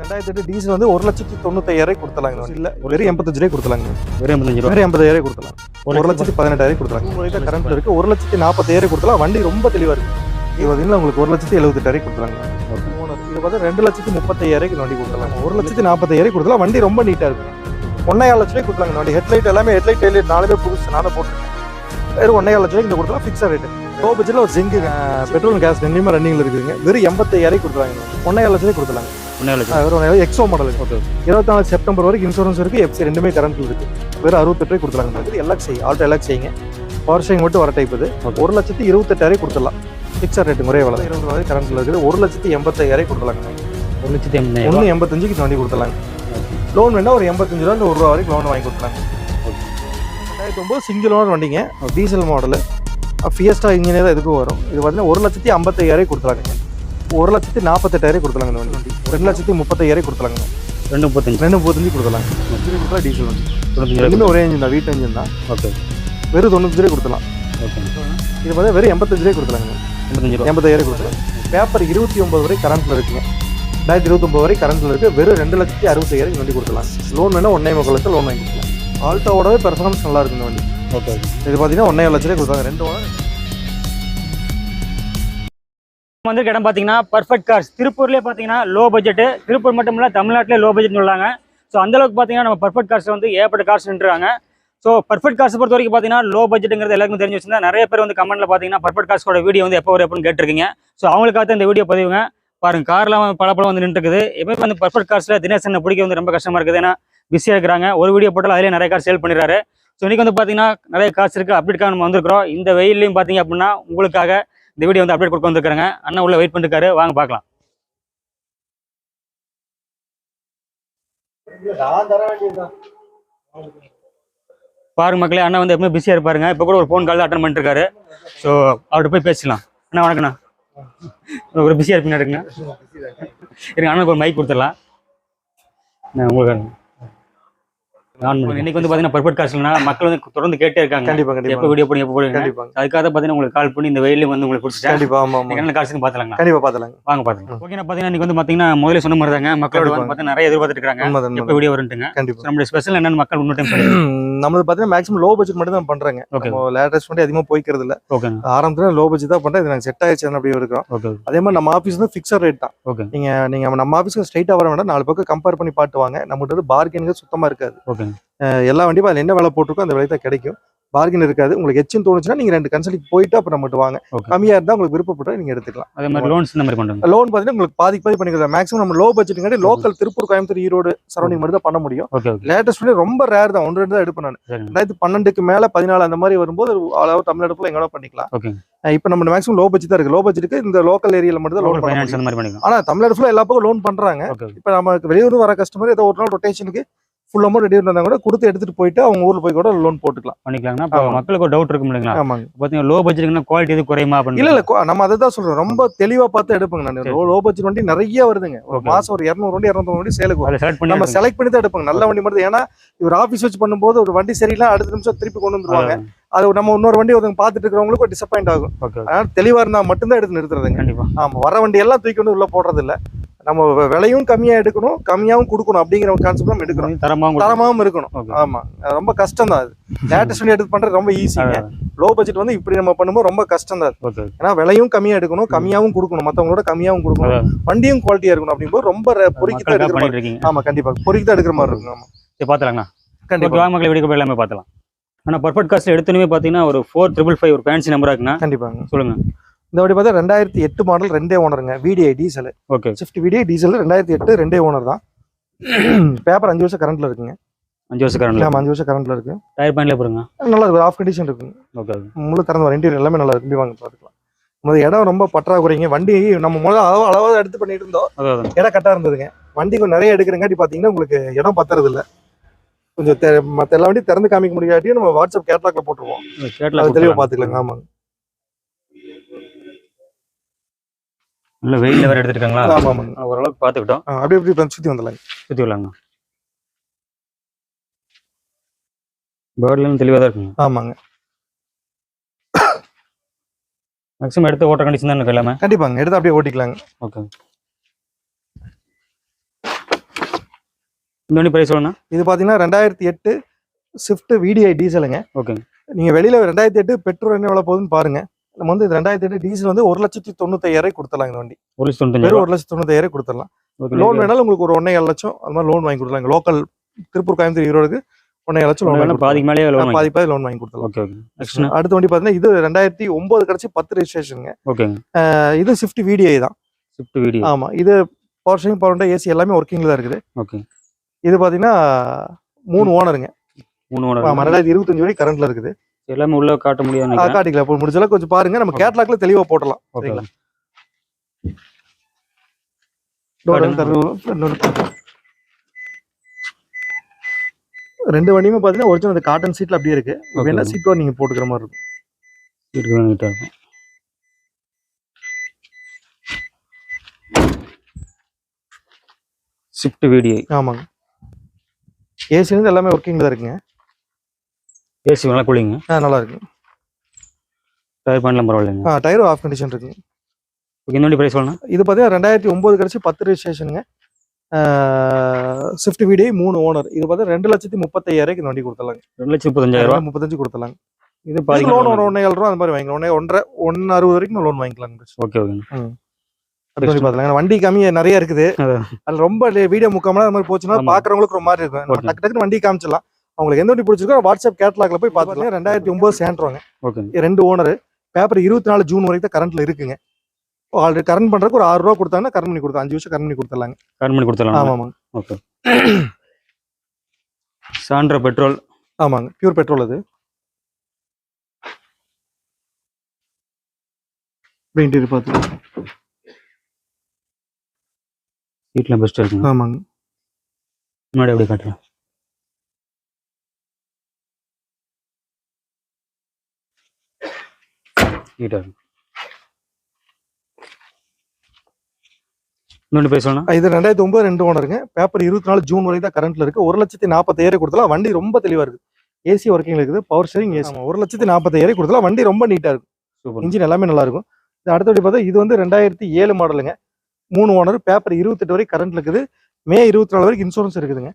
ரெண்டாயிரத்தி எட்டு டீசல் வந்து ஒரு லட்சத்தி தொண்ணூத்தாயிரம் கொடுத்தலாங்க இல்ல வெறும் எண்பத்தஞ்சு ரூபாய் கொடுத்தலாங்க வெறும் எண்பத்தஞ்சு ரூபா. வெறும் எண்பதாயிரம் கொடுத்தலாம் ஒரு லட்சத்தி பதினெட்டாயிரம் கொடுத்தலாம் உங்களுக்கு கரண்ட்ல இருக்கு. ஒரு லட்சத்தி நாற்பத்தாயிரம் கொடுத்தலாம் வண்டி ரொம்ப தெளிவா இருக்கு. பார்த்தீங்கன்னா உங்களுக்கு ஒரு லட்சத்தி எழுபத்தெட்டாயிரம் கொடுத்தலாங்க ஓனர் இது பார்த்தா ரெண்டு லட்சத்தி முப்பத்தாயிரம் வண்டி கொடுத்தலாம் ஒரு லட்சத்தி நாற்பத்தாயிரம் கொடுத்தலாம் வண்டி ரொம்ப நீட்டா இருக்கு. ஒன்னையாள் லட்சம் ரூபாய் கொடுத்தலாங்க இந்த வண்டி ஹெட்லைட் எல்லாமே ஹெட்லைட் டெய்லைட் நாலுமே புதுசு. நானும் போட்டுருக்கேன். வெறும் ஒன்னையாள் லட்சம் ரூபாய்க்கு இந்த கொடுத்தலாம் ஃபிக்ஸட் ரேட்டு லோ பட்ஜெட்ல ஒரு ஜிங்கு பெட்ரோல் கேஸ் ரெண்டுமே ரன்னிங்ல இருக்குதுங்க. வெறும் எண்பத்தாயிரம் கொடுத்துருவாங்க ஒன்னையாள் லட்சம் ரூபாய் கொடுத்தலாங்க ஒன்றே லட்சம் வெறும் எக்ஸோ மாடல் இருபத்தி நாலு செப்டம்பர் வரைக்கும் இன்சூரன்ஸ் இருக்கு. எஃப்சி ரெண்டுமே கரண்ட்ல இருக்கு. வெறும் அறுபத்தெட்டு இது எல்லாம் செய்யும் ஆல்டோ எல்லாம் செய்யுங்க பவர் மட்டும் வர டைப் இது. ஒரு லட்சத்தி இருபத்தெட்டாயிரம் கொடுத்துடலாம். ஃபிக்ஸட் ரேட் முறையே வளரும் இருபது ரூபாய் கரண்ட்ல இருக்குது. ஒரு லட்சத்தி எண்பத்தாயிரம் கொடுத்துலாங்க ஒரு லட்சத்தி ஒன்று எண்பத்தஞ்சுக்கு இந்த வண்டி கொடுத்துலாங்க லோன் வேணா ஒரு எண்பத்தஞ்சு ரூபா ஒரு ரூபா வரைக்கும் லோன் வாங்கி கொடுத்துலாங்க ரெண்டாயிரத்தி ஒம்பது சிங்கிள் ஓனர் வண்டிங்க. டீசல் மாடலு ஃபியஸ்டா இன்ஜினியர் தான் இதுக்கும் வரும்? இது பார்த்தீங்கன்னா ஒரு லட்சத்தி ஐம்பத்தையாயிரம் கொடுத்துலாங்க ஒரு லட்சத்தி நாற்பத்தெட்டாயிரம் கொடுத்துலாங்க இந்த வண்டி. ரெண்டு லட்சத்தி முப்பத்தாயிரம் கொடுத்துலாங்க ரெண்டு முப்பத்தஞ்சு. ரெண்டு முப்பத்தஞ்சு கொடுத்துலாங்க இது கொடுத்தா டீசல் வண்டி. தொண்ணூத்தஞ்சு ஒரே இன்ஜின் தான் வீட்டு இன்ஜின் தான். ஓகே. வெறும் தொண்ணூத்தஞ்சு ரூபாய் கொடுத்துலாம் ஓகே. இது பார்த்தா வெறும் எண்பத்தஞ்சு ரூபாய் கொடுத்துலாங்க எண்பத்தஞ்சு எண்பத்தாயிரம் கொடுத்துலாம் பேப்பர் இருபத்தி ஒன்பது வரை கரண்ட்ல இருக்குங்க ரெண்டாயிரத்தி இருபத்தொம்பது வரை கரண்ட்ல இருக்கு. வெறும் ரெண்டு லட்சத்தி அறுபத்தாயிரம் வண்டி கொடுத்துலாம் லோன் வேணா ஒன்னே முக்கால் லட்சம் லோன் வாங்கி கொடுக்கலாம் ஆல்டோவோடவே பெர்ஃபார்மன்ஸ் நல்லா இருக்கு இந்த வண்டி. ஓகே இது பார்த்தீங்கன்னா ஒன்னே லட்சம் ரூபாய் கொடுத்தாங்க. ரெண்டு ஓனர். வந்து இடம் பார்த்தீங்கன்னா பர்ஃபெக்ட் கார்ஸ் திருப்பூர்லேயே பார்த்தீங்கன்னா லோ பட்ஜெட் திருப்பூர் மட்டும் இல்லை தமிழ்நாட்டிலே லோ பட்ஜெட் சொல்லாங்க. ஸோ அந்த அளவுக்கு பார்த்தீங்கன்னா நம்ம பர்ஃபெக்ட் கார்ஸ் வந்து ஏகப்பட்ட கார்ஸ் நின்றுறாங்க. ஸோ பர்ஃபெக்ட் கார்ஸ் பொறுத்த வரைக்கும் பார்த்தீங்கன்னா லோ பட்ஜெட்டுங்கிறது எல்லாருக்கும் தெரிஞ்சு வச்சிருந்தா நிறைய பேர் வந்து கமெண்ட்ல பார்த்தீங்கன்னா பர்ஃபெக்ட் கார்ஸோட வீடியோ வந்து எப்போ வரும் எப்படின்னு கேட்டிருக்கீங்க. ஸோ அவங்களுக்காக இந்த வீடியோ பதிவுங்க. பாருங்க கார்லாம் பல படம் வந்து நின்றுக்குது எப்பவுமே வந்து பர்ஃபெக்ட் கார்ஸில் தினேஷ் அண்ணனை பிடிக்க வந்து ரொம்ப கஷ்டமா இருக்குது. ஏன்னா பிஸியாக இருக்கிறாங்க. ஒரு வீடியோ போட்டாலும் அதிலே நிறைய கார் சேல் பண்ணிடுறாரு. ஸோ இன்னைக்கு வந்து பார்த்தீங்கன்னா நிறைய காசு இருக்குது அப்டேட்காக நம்ம வந்திருக்கிறோம். இந்த வெயிலையும் பார்த்தீங்க அப்படின்னா உங்களுக்காக இந்த வீடியோ வந்து அப்டேட் கொடுக்க வந்துருக்காங்க அண்ணா உள்ள வெயிட் பண்ணிருக்காரு வாங்க பார்க்கலாம். பாருங்க மக்களே அண்ணா வந்து எப்பவுமே பிஸியாக இருப்பாருங்க. இப்போ கூட ஒரு ஃபோன் கால் அட்டன் பண்ணிட்டு ஸோ அவர்கிட்ட போய் பேசலாம் அண்ணா வணக்கண்ணா ஒரு பிஸியாக இருப்பீங்க இருக்குங்க இருங்க அண்ணனுக்கு ஒரு மைக் கொடுத்துடலாம். உங்களுக்கு இன்னைக்கு வந்து பார்த்தீங்கன்னா பர்ஃபெக்ட் காசுனா மக்கள் வந்து தொடர்ந்து கேட்டே இருக்காங்க. கண்டிப்பா எப்போ கண்டிப்பா வீடியோ போடுங்க எப்போ போடுங்க கண்டிப்பா. அதுக்காக பார்த்தீங்கன்னா உங்களுக்கு கால் பண்ணி இந்த வெயிலையும் வந்து உங்களுக்கு பிடிச்சிட்டேன் கண்டிப்பா ஆமா ஆமா. என்ன காசுக்கு பார்த்துலாங்க கண்டிப்பா பாத்தலாங்க வாங்க பார்த்துக்கலாம் ஓகே பார்த்தீங்கன்னா இன்னைக்கு வந்து பார்த்தீங்கன்னா முதல்ல சொன்ன மாதிரி தாங்க மக்களோட வந்து கண்டிப்பா. பார்த்தீங்கன்னா நிறைய எதிர்பார்த்துட்டு இருக்காங்க. எப்போ. வீடியோ வரும்ட்டுங்க. கண்டிப்பா. நம்மளுடைய ஸ்பெஷல் என்னன்னு மக்கள் இன்னொரு டைம் சொல்லுங்க நம்மளது பாத்தீங்கன்னா மேக்ஸிமம் லோ பட்ஜெட் மட்டும் தான் பண்றாங்க. நம்ம லேட்டஸ்ட் வண்டி அதிகமா போய்க்கிறது இல்ல. ஆரம்பத்துல லோ பட்ஜெட் தான் பண்றேன் இது நாங்க செட் ஆயிடுச்சு அப்படி இருக்கிறோம். ஓகே அதே மாதிரி நம்ம ஆஃபீஸ் வந்து ஃபிக்ஸட் ரேட் தான். நீங்க நீங்க நம்ம ஆஃபீஸ்க்கு ஸ்ட்ரைட்டா வர வேண்டாம். நாலு பக்கம் கம்பேர் பண்ணி பாட்டுவாங்க நம்மகிட்ட வந்து பார்கெனிங் சுத்தமா இருக்காது. எல்லா வண்டியும் அதுல என்ன விலை போட்டிருக்கோ அந்த விலை தான் கிடைக்கும். பார்கென் இருக்காது. உங்களுக்கு எச்சுன்னு தோணுச்சுன்னா நீங்க ரெண்டு கன்சல்ட் போயிட்டு அப்புறம் நம்மகிட்ட வாங்க. கம்மியா இருந்தா உங்களுக்கு விருப்பப்பட்ட நீங்க எடுத்துக்கலாம். அதே மாதிரி லோன்ஸ் இந்த மாதிரி பண்ணுங்க லோன் பாத்தீங்கன்னா உங்களுக்கு பாதிக்கு பாதி பண்ணிக்கலாம். மேக்ஸிமம் நம்ம லோ பட்ஜெட்டுங்காட்டி லோக்கல் திருப்பூர் கோயம்புத்தூர் ஈரோடு சரௌண்டிங் மட்டும் தான் பண்ண முடியும். லேட்டஸ்ட் ரொம்ப ரேர் தான். ஒன்று ரெண்டு தான் எடுப்பேன் நான். ரெண்டாயிரத்தி பன்னெண்டுக்கு மேல பதினாலு அந்த மாதிரி வரும்போது அளவு தமிழ்நாடு ஃபுல்லாக எங்கேனா பண்ணிக்கலாம் இப்போ நம்ம மேக்ஸிமம் லோ பட்ஜெட் தான் இருக்கு. லோ பட்ஜெட்டுக்கு இந்த லோக்கல் ஏரியால மட்டும் தான் லோன் பண்ண ஆனா தமிழ்நாடு ஃபுல்லா எல்லா பக்கம் லோன் பண்றாங்க. இப்போ நமக்கு வெளியூர் வர கஸ்டமர் ஏதோ ஒரு நாள் ரொட்டேஷனுக்கு ஃபுல் அமௌண்ட் ரெடி இருந்தா கூட கொடுத்து எடுத்துட்டு போயிட்டு அவங்க ஊர்ல போய் கூட லோன் போட்டுக்கலாம். பண்ணிக்கலாங்கன்னா. மக்களுக்கு ஒரு டவுட் இருக்கும் இல்லைங்களா? ஆமாங்க. பார்த்தீங்கன்னா லோ பட்ஜெட்னா குவாலிட்டி எது குறையுமா இல்ல இல்ல நம்ம அதை தான் சொல்றோம். ரொம்ப தெளிவா பார்த்து எடுப்பேங்க நான். லோ பட்ஜெட் வண்டி நிறைய வருதுங்க. ஒரு. மாசம் ஒரு இரநூறு வண்டி இரநூறு வண்டி சேலுக்கு பண்ணி நம்ம. செலக்ட் பண்ணி தான் எடுப்பாங்க. நல்ல வண்டி மட்டும். ஏன்னா இவர் ஆஃபீஸ் வச்சு பண்ணும்போது ஒரு வண்டி சரியில்லை அடுத்த நிமிஷம் திருப்பி கொண்டு வந்துருவாங்க. அது நம்ம இன்னொரு வண்டி ஒருத்தங்க பார்த்துட்டு இருக்கிறவங்களுக்கு டிசப்பாயிண்ட் ஆகும். அதனால தெளிவா இருந்தா மட்டும்தான் எடுத்து நிறுத்துறதுங்க. கண்டிப்பா. ஆமா வர வண்டி எல்லாம் தூக்கி வந்து உள்ள போடுறது இல்ல நம்ம விலையும் கம்மியா எடுக்கணும் கம்மியாவும் கொடுக்கணும் அப்படிங்கிற ஒரு கான்செப்ட் நம்ம எடுக்கணும். தரமாவும் இருக்கணும். ஓகே ஆமா. அது ரொம்ப கஷ்டம் தான் அது. லேட்டஸ்ட் எடுத்து பண்றது ரொம்ப ஈஸிங்க லோ பட்ஜெட் வந்து இப்படி நம்ம பண்ணும்போது ரொம்ப கஷ்டம் தான் ஏன்னா விலையும் கம்மியா எடுக்கணும் கம்மியாவும் கொடுக்கணும் மத்தவங்களோட கம்மியாவும் கொடுக்கணும். வண்டியும் குவாலிட்டியா இருக்கணும் அப்படிங்கும்போது ரொம்ப பொறுக்கி தான் எடுக்கிற மாதிரி. இருக்கீங்க ஆமா கண்டிப்பா. பொறுக்கி தான் எடுக்கிற மாதிரி இருக்கும். ஆமா. சரி பார்த்துலாங்கண்ணா ஓகே கண்டிப்பா வாங்க மக்களை வீடியோ எல்லாமே பார்த்துலாம் ஆனால் பர்ஃபெக்ட் காஸ்ட்ல எடுத்தோன்னே பார்த்தீங்கன்னா ஒரு ஃபோர் ட்ரிபிள் ஃபைவ் ஒரு ஃபேன்சி நம்பரா இருக்குண்ணா கண்டிப்பாங்க. சொல்லுங்க. இந்த வண்டி பார்த்தா ரெண்டாயிரத்தி எட்டு மாடல் ரெண்டே ஓனருங்க VDI diesel okay Swift VDI diesel ரெண்டாயிரத்தி எட்டு ரெண்டே ஓனர் தான். பேப்பர் அஞ்சு வருஷம் கரண்ட்ல இருக்குங்க. அஞ்சு வருஷம் கரண்ட் ஆமா அஞ்சு வருஷம் கரண்ட்ல இருக்கு. டயர் பாயிண்ட்ல போடுங்க நல்லா இருக்கு ஆஃப் கண்டிஷன் இருக்குங்க. ஓகே முழு திறந்து வர இன்டீரியர் எல்லாமே நல்லா இருக்கு. வாங்க பார்த்துக்கலாம். முதல்ல இடம் ரொம்ப பற்றாக்குறைங்க. வண்டி நம்ம முதல்ல அளவு அளவாக எடுத்து பண்ணிட்டு இருந்தோம். இடம் கட்டா இருந்ததுங்க. வண்டி கொஞ்சம் நிறைய எடுக்கிறங்காட்டி பார்த்தீங்கன்னா உங்களுக்கு இடம் பத்துறது இல்ல. கொஞ்சம் மத்த எல்லா வண்டியும் திறந்து காமிக்க முடியாட்டியும் நம்ம வாட்ஸ்அப் கேட்லாக்ல போட்டுருவோம். கேட்ல அது தெளிவா பாத்துக்கலாங்க ஆமாங்க. இல்ல வெயில்ல வேற எடுத்துருக்காங்களா? ஆமா ஆமாங்க ஓரளவுக்கு பார்த்துக்கிட்டோம் ஆ, அப்படியே அப்படி இப்படி சுத்தி வந்துடலாங்க சுற்றி விடலாங்க பேர்ட்லாம் தெளிவாக தான் இருக்குங்க. ஆமாங்க. மேக்ஸிமம் எடுத்து ஓட்ட கண்டிஷன் தான் இருக்கு எல்லாமே. கண்டிப்பாங்க. எடுத்து அப்படியே ஓட்டிக்கலாங்க. ஓகே இந்த வண்டி பிரைஸ் சொல்லணும் இது பார்த்தீங்கன்னா ரெண்டாயிரத்தி எட்டு ஸ்விஃப்ட் விடிஐ டீசலுங்க ஓகேங்க நீங்கள் வெளியில் ரெண்டாயிரத்தி எட்டு பெட்ரோல் என்ன எவ்வளோ போகுதுன்னு பாருங்க. நம்ம வந்து இது ரெண்டாயிரத்தி எட்டு டீசல் வந்து ஒரு லட்சத்தி தொண்ணூத்தாயிரம் கொடுத்துடலாம் இந்த வண்டி. ஒரு வெறும் ஒரு லட்சத்தி தொண்ணூத்தாயிரம் கொடுத்துடலாம். லோன் வேணாலும் உங்களுக்கு ஒரு ஒன்னே லட்சம் அது மாதிரி லோன் வாங்கி கொடுத்துலாம் லோக்கல் திருப்பூர் கோயம்புத்தூர் ஈரோடுக்கு ஒன்னே லட்சம் லோன் மேலேயே கொடுத்துடலாம். லோன் பாதி பாதி லோன் வாங்கி கொடுத்துலாம் ஓகே அடுத்த வண்டி பார்த்தீங்கன்னா இது ரெண்டாயிரத்தி ஒன்பது கிடச்சி பத்து ரெஜிஸ்ட்ரேஷனுங்க ஓகேங்க இது ஸ்விஃப்ட் விடிஐ தான். ஸ்விஃப்ட் வீடியோ ஆமா இது பவர் ஷேரிங் பவர் ஏசி எல்லாமே ஒர்க்கிங்ல தான் இருக்குது. ஓகே. இது பாத்தீங்கன்னா மூணு ஓனருங்க மூணு ஓனர் ரெண்டாயிரத்தி இருபத்தஞ்சு வரை கரண்ட்ல இருக்குது. எல்லாமே உள்ள காட்ட நினைக்கிறேன். காட்டிக்கலாம். இப்போ முடிஞ்சளவுக்கு கொஞ்சம் பாருங்க. நம்ம கேட்லாக்ல தெளிவா போட்டலாம் ஓகே சரிங்களா? Door வந்து திறந்து- front door திறந்து. ரெண்டு வண்டியுமே பாத்தீங்கன்னா ஒரிஜினல் காட்டன் சீட்ல அப்படியே இருக்கு. வேணா சீட் நீங்க போட்டுக்கிற மாதிரி இருக்கும். இருக்கும். ஸ்விஃப்ட் வீடியோ ஆமாங்க. ஏசி வந்து எல்லாமே ஒர்க்கிங்ல தான் இருக்குங்க. ஏசி நல்லா கூலிங்க. ஆ நல்லா இருக்கு டயர் பண்ணலாம் பரவாயில்லைங்க. டயர் ஆஃப் கண்டிஷன் இருக்குங்க ஓகே வண்டி பிரைஸ் சொல்லணும் இது பார்த்தீங்கன்னா ரெண்டாயிரத்தி ஒன்பது கழிச்சு பத்து ரெஜிஸ்ட்ரேஷனுங்க ஸ்விஃப்ட் வீடியோ மூணு ஓனர் இது பார்த்தா ரெண்டு லட்சத்தி முப்பத்தையாயிரம் இந்த வண்டி கொடுத்துலாங்க ரெண்டு லட்சம் முப்பத்தஞ்சாயிரம் முப்பத்தஞ்சு கொடுத்துலாங்க இது பாதி லோன் ஒரு ஒன்னே ஏழு ரூபா அந்த மாதிரி வாங்கிக்கலாம். ஒன்னே ஒன்றரை ஒன்னு அறுபது வரைக்கும் லோன் வாங்கிக்கலாங்க ஓகே ஓகே வண்டி பார்த்துலாங்க வண்டி கம்மி நிறைய இருக்குது. அது ரொம்ப வீடியோ முக்காமலாம் அது மாதிரி போச்சுன்னா ஆமா. பாக்குறவங்களுக்கு ஒரு மாதிரி இருக்கும். டக்கு டக்குன்னு வண்டி காமிச்சிடலாம். அவங்களுக்கு எந்த வண்டி பிடிச்சிருக்கோ வாட்ஸ்அப் கேட்லாக்ல போய் பார்த்துக்கலாம். ரெண்டாயிரத்தி ஒன்பது சேண்ட்ருவாங்க ஓகே. ரெண்டு ஓனர் பேப்பர் இருபத்தி நாலு ஜூன் வரைக்கும் தான் கரண்ட்ல இருக்குங்க. ஆல்ரெடி கரண்ட் பண்றதுக்கு ஒரு ஆறு ரூபா கொடுத்தாங்கன்னா கரண்ட் பண்ணி கொடுத்தா அஞ்சு வருஷம் கரண்ட் பண்ணி கொடுத்துடலாங்க. கரண்ட் பண்ணி கொடுத்துடலாம் ஆமா ஆமாங்க ஓகே. சாண்ட்ரா பெட்ரோல் ஆமாங்க. பியூர் பெட்ரோல் அது. இன்டீரியர் பார்த்து. சீட்லாம் பெஸ்ட்டாக இருக்குங்க. ஆமாங்க. முன்னாடி அப்படியே காட்டுறேன். நீட்டாக இருக்கும் இன்னொன்று இது ரெண்டாயிரத்தி ஒன்பது ரெண்டு ஓனருங்க பேப்பர் இருபத்தி நாலு ஜூன் வரைக்கும் தான் கரண்ட்ல இருக்கு. ஒரு லட்சத்தி நாற்பத்தாயிரம் கொடுத்தலாம் வண்டி ரொம்ப தெளிவா இருக்கு. ஏசி ஒர்க்கிங்ல இருக்குது. பவர் ஸ்டேரிங் ஏசி ஒரு லட்சத்தி நாற்பத்தாயிரம் கொடுத்தலாம் வண்டி ரொம்ப நீட்டா இருக்கும் சூப்பர் இன்ஜின் எல்லாமே நல்லா இருக்கும். இது அடுத்தபடி பார்த்தா இது வந்து ரெண்டாயிரத்தி ஏழு மாடலுங்க மூணு ஓனர் பேப்பர் இருபத்தெட்டு வரைக்கும் கரண்ட் இருக்குது. மே இருபத்தி நாலு வரைக்கும் இன்சூரன்ஸ் இருக்குதுங்க.